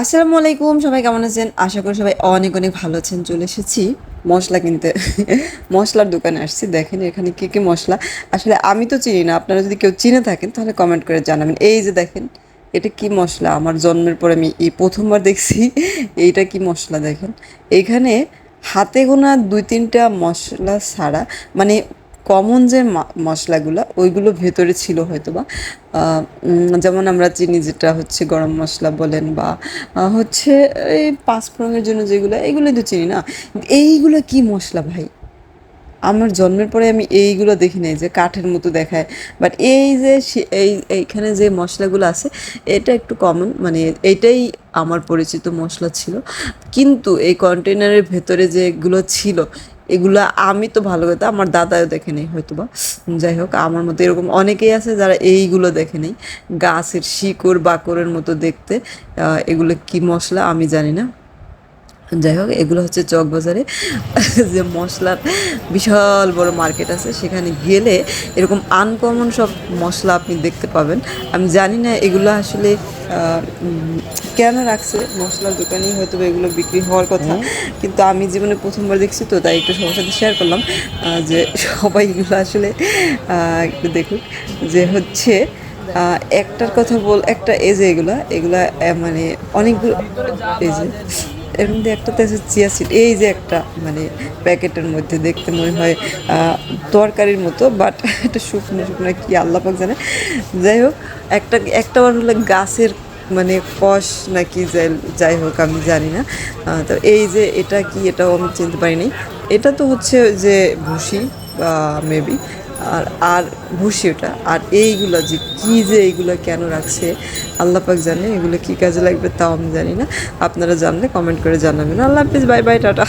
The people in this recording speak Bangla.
আসসালামু আলাইকুম, সবাই কেমন আছেন? আশা করি সবাই অনেক অনেক ভালো আছেন। চলে এসেছি মশলা কিনতে। মশলার দোকানে আসছি। দেখেন এখানে কী কী মশলা। আসলে আমি তো চিনি না। আপনারা যদি কেউ চিনে থাকেন, তাহলে কমেন্ট করে জানাবেন। এই যে দেখেন, এটা কি মশলা? আমার জন্মের পরে আমি এই প্রথমবার দেখছি। এইটা কি মশলা দেখেন? এইখানে হাতে গোনা দুই তিনটা মশলা ছাড়া মানে কমন যে মশলাগুলো, ওইগুলো ভেতরে ছিল হয়তো বা যেমন আমরা চিনি যেটা হচ্ছে গরম মশলা বলেন বা হচ্ছে এই পাঁচফোড়নের জন্য যেগুলো এগুলো তো চিনি না। এইগুলো কি মশলা ভাই? আমার জন্মের পরে আমি এইগুলো দেখি নাই যে কাঠের মতো দেখায়। বাট এই যে এই, এইখানে যে মশলাগুলো আছে, এটা একটু কমন মানে এটাই আমার পরিচিত মশলা ছিল। কিন্তু এই কন্টেনারের ভেতরে যেগুলো ছিল এগুলো আমি তো ভালো কথা আমার দাদাও দেখে নেই হয়তো বা যাই হোক, আমার মতো এরকম অনেকেই আছে যারা এইগুলো দেখে নেই। গাছের শিকড় বাকরের মতো দেখতে। এগুলো কি মশলা আমি জানি না। যাই হোক, এগুলো হচ্ছে চকবাজারে যে মশলার বিশাল বড় মার্কেট আছে, সেখানে গেলে এরকম আনকমন সব মশলা আপনি দেখতে পাবেন। আমি জানি না এগুলো আসলে কেন রাখছে? মশলার দোকানেই হয়তো এগুলো বিক্রি হওয়ার কথা। কিন্তু আমি জীবনে প্রথমবার দেখছি তো তাই একটু সবার সাথে শেয়ার করলাম যে সবাই এগুলো আসলে একটু দেখুক যে হচ্ছে একটার কথা বল একটা এজে এগুলা এগুলা মানে অনেকগুলো এজে এর মধ্যে একটাতে আছে চিয়া সিড এই যে একটা মানে প্যাকেটের মধ্যে দেখতে মনে হয় তরকারির মতো বাট এটা শুকনো শুকনো কি আল্লাহ পাক জানে। যাই হোক একটা একটা আবার হলো গাছের মানে কষ নাকি যাই হোক, আমি জানি না। তো এই যে এটা কি, এটাও আমি চিনতে পারিনি। এটা তো হচ্ছে যে ভুসি, বা মেবি আর আর ভুসি ওটা। আর এইগুলো যে কী যে এইগুলো কেন রাখছে, আল্লাহ পাক জানে, এগুলো কী কাজে লাগবে তাও আমি জানি না। আপনারা জানলে কমেন্ট করে জানাবেন। আল্লাহ হাফিজ বাই বাই টাটা।